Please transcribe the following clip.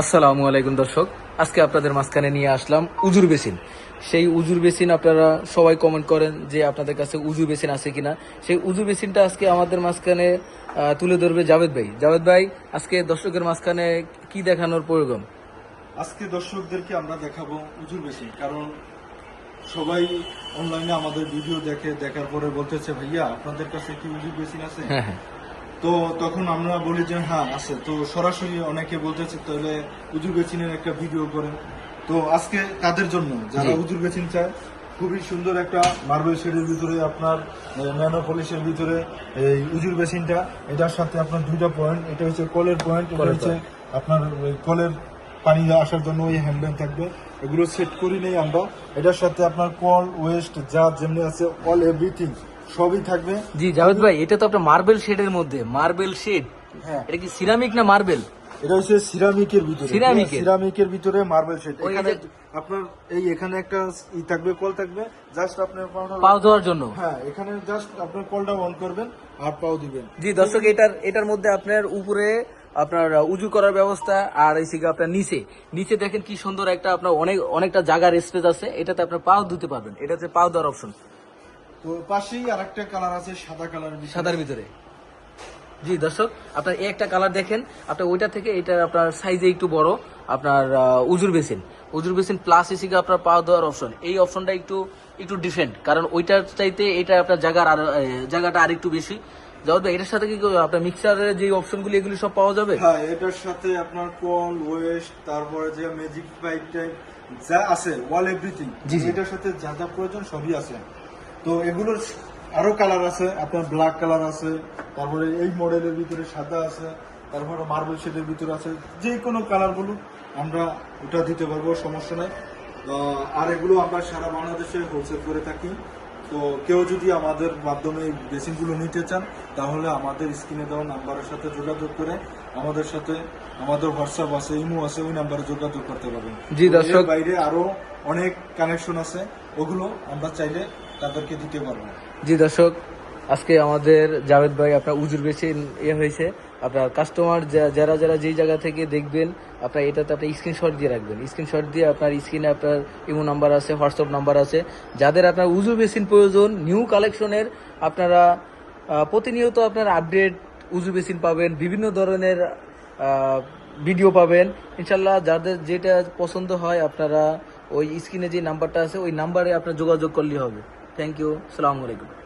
আসসালামু আলাইকুম দর্শক। আজকে আপনাদের মাঝখানে নিয়ে আসলাম উজুর বেসিন। সেই উজুর বেসিন আপনারা সবাই কমেন্ট করেন যে আপনাদের কাছে উজুর বেসিন আছে কিনা। সেই উজুর বেসিনটা আজকে আমাদের মাঝখানে তুলে ধরবে জাভেদ ভাই। জাভেদ ভাই আজকে দর্শকের মাঝখানে কি দেখানোর প্রয়োজন? আজকে দর্শকদেরকে আমরা দেখাবো উজুর বেশি কারণ সবাই অনলাইনে আমাদের ভিডিও দেখে দেখার পরে বলতেছে ভাইয়া আপনাদের কাছে কি উজুর বেসিন আছে? হ্যাঁ হ্যাঁ। তো তখন আমরা বলি যে হ্যাঁ আছে। তো সরাসরি অনেকে বলতেছে তাহলে উজুর বেসিনের একটা ভিডিও করেন। তো আজকে তাদের জন্য? যারা। উজুর বেসিন চায় খুবই সুন্দর একটা মার্বেল শেডের ভিতরে আপনার ন্যানো পলিশের ভিতরে এই উজুর বেসিনটা এটার সাথে আপনার দুইটা পয়েন্ট এটা হচ্ছে কলের পয়েন্ট এটা হচ্ছে আপনার কলের পানি আসার জন্য ওই হ্যান্ডেল থাকবে। এগুলো সেট করি নেই আমরা। এটার সাথে আপনার কল ওয়েস্ট যা যেমনি আছে অল এভরিথিং সবই থাকবে। জি জাভেদ ভাই এটা তো আপনার মার্বেল শেডের মধ্যে। মার্বেল শেড হ্যাঁ। এটা কি সিরামিক না মার্বেল এটা হচ্ছে সিরামিকের ভিতরে। সিরামিকের? সিরামিকের ভিতরে মার্বেল শেড এখানে আপনার এই এখানে একটা ই থাকবে কল থাকবে। জাস্ট আপনার পাউডার পাও দেওয়ার জন্য। হ্যাঁ এখানে জাস্ট আপনার কলটা অন করবেন আর পাও দিবেন। জি দর্শক এটার এটার মধ্যে আপনার উপরে আপনার উজু করার ব্যবস্থা আর এই সিগা আপনার নিচে। নিচে দেখেন কি সুন্দর একটা আপনার অনেক অনেকটা জায়গার স্পেস আছে। এটাতে আপনার পাও ধুতে পারবেন। এটা হচ্ছে পাও দেওয়ার অপশন তো পাশেই আরেকটা কালার আছে সাদা কালার সাদার ভিতরে। জি দর্শক আপনার এই একটা কালার দেখেন। আপনার ওইটা থেকে এটা আপনার সাইজে একটু বড়। আপনার উজুর বেসিন। উজুর বেসিন প্লাস এসিকে আপনার পাওয়া দেওয়ার অপশন এই অপশনটা একটু একটু ডিফারেন্ট কারণ ওইটার চাইতে এটা আপনার জায়গার আর জায়গাটা আর একটু বেশি। যাও তো এটার সাথে কি আপনার মিক্সারের যে অপশনগুলি এগুলি সব পাওয়া যাবে? হ্যাঁ এটার সাথে আপনার কল ওয়েস্ট তারপরে যে ম্যাজিক পাইপ টাইপ যা আছে ওয়াল এভরিথিং। এটার সাথে যা যা প্রয়োজন সবই আছে। তো এগুলোর আরও কালার আছে, আপনার ব্ল্যাক কালার আছে, তারপরে এই মডেলের ভিতরে সাদা আছে, তারপরে মার্বেল শেডের ভিতরে আছে, যে কোনো কালার বলুন, আমরা ওটা দিতে পারব, সমস্যা নাই। আর এগুলো আমরা সারা বাংলাদেশে হোলসেল করে থাকি। তো কেউ যদি আমাদের মাধ্যমে বেসিনগুলো নিতে চান তাহলে আমাদের স্ক্রিনে দেওয়া নাম্বারের সাথে যোগাযোগ করে আমাদের সাথে আমাদের হোয়াটসঅ্যাপ আছে ইমো আছে ওই নাম্বারে যোগাযোগ করতে পারবেন জি, দর্শক। বাইরে আরও অনেক কানেকশন আছে ওগুলো আমরা চাইলে তাদেরকে দিতে পারব জি দর্শক আজকে আমাদের জাভেদ ভাই আপনার উজুর বেশি ইয়ে হয়েছে। আপনার কাস্টমার যারা যারা যেই জায়গা থেকে দেখবেন, আপনার এটাতে আপনি স্ক্রিনশট দিয়ে রাখবেন। স্ক্রিনশট দিয়ে আপনার স্ক্রিনে আপনার ইমো নাম্বার আছে হোয়াটসঅ্যাপ নাম্বার আছে। যাদের আপনার উজু বেসিন প্রয়োজন নিউ কালেকশনের আপনারা প্রতিনিয়ত আপনার আপডেট উজু বেসিন পাবেন, বিভিন্ন ধরনের ভিডিও পাবেন। ইনশাল্লাহ যাদের যেটা পছন্দ হয় আপনারা ওই স্ক্রিনে যে নাম্বারটা আছে, ওই নাম্বারে আপনার যোগাযোগ করলে হবে। থ্যাংক ইউ সালামু আলাইকুম